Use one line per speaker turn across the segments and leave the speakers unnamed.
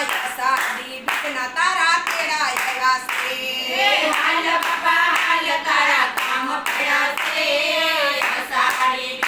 કેળાય સાડી ભીખના તારા કેળાય આવ્યા છે
હાલ બાપા હાલ તારા કામ પડ્યા છે સાડી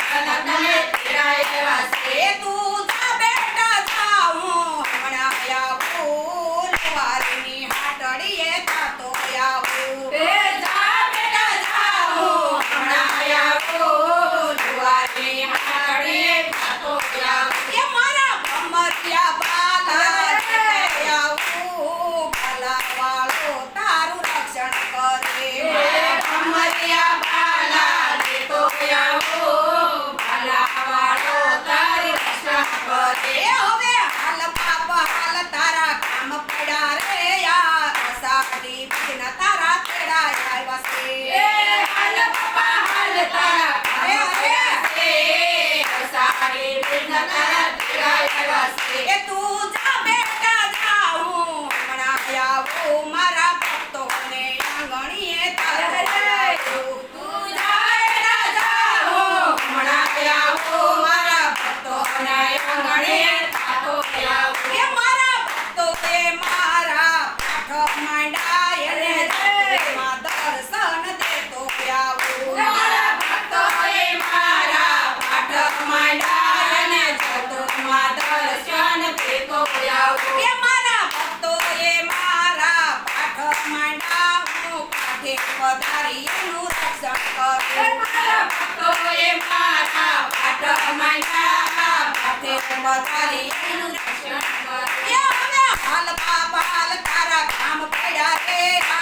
વધારી એનું રક્ષણ કરે
મારા ભક્તોએ મારા પાઠ માંડ્યા પાઠે વધારી એનું રક્ષણ કરે
હવે હાલ બાબા હાલ તારા કામ પડ્યા રે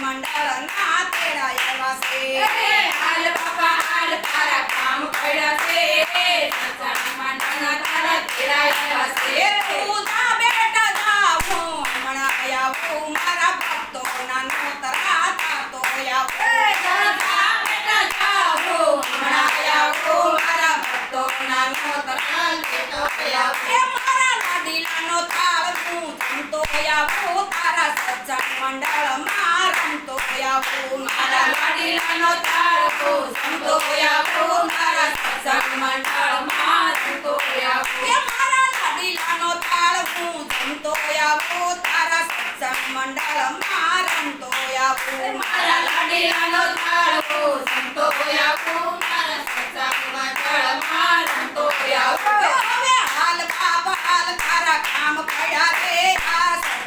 मंडळ ना तेरा येवासे.
हाल बाबा हाल तारा काम कळासे मंडळ ना तारा तेरा येवासे.
तुझा बेटा जावो म्हणा यावो मारा भक्तो ना नोतरा तातो यावो.
तुझा बेटा जावो म्हणा यावो मारा भक्तो ना नोतरा तातो यावो.
લીલાનો તાળ હું રમતો આવું, તારા સત્સંગ મંડળમાં રમતો આવું. મારા
લાડીલાનો તાળ હું રમતો આવું મારા સત્સંગ મંડળમાં રમતો આવું.
મારા લાડીલાનો તાળ હું રમતો આવું, તારા સત્સંગ મંડળમાં રમતો આવું. મારા
લાડીલાનો તાળ હું રમતો આવું.